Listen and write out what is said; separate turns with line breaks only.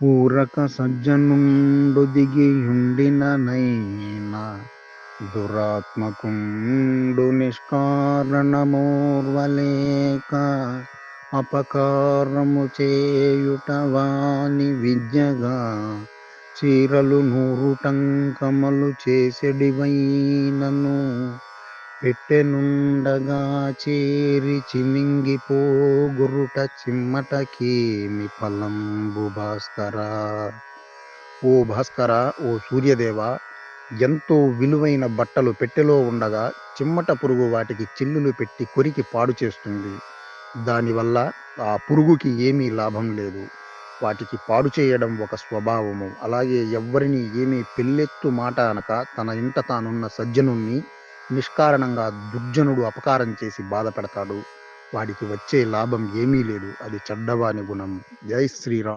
పూరక సజ్జనుండు దిగియుండిననైనా దురాత్మకుండు నిష్కారణమోర్వలేక అపకారము చేయుట వాని విద్యగా చీరలు నూరు టంకములు చేసెడివైనను పెట్టెనుండగా చేరి చినింగిపోగురుట చిమ్మటకేమి ఫలంబు భాస్కరా. ఓ భాస్కర ఓ సూర్యదేవ ఎంతో విలువైన బట్టలు పెట్టెలో ఉండగా చిమ్మట పురుగు వాటికి చిల్లులు పెట్టి కొరికి పాడు చేస్తుంది. దానివల్ల ఆ పురుగుకి ఏమీ లాభం లేదు. వాటికి పాడు చేయడం ఒక స్వభావము. అలాగే ఎవ్వరిని ఏమీ పెళ్ళెత్తు మాట అనక తన ఇంట తానున్న సజ్జనుణ్ణి నిష్కారణంగా దుర్జనుడు అపకారం చేసి బాధపడతాడు. వాడికి వచ్చే లాభం ఏమీ లేదు. అది చెడ్డవాని గుణం. జై శ్రీరామ్.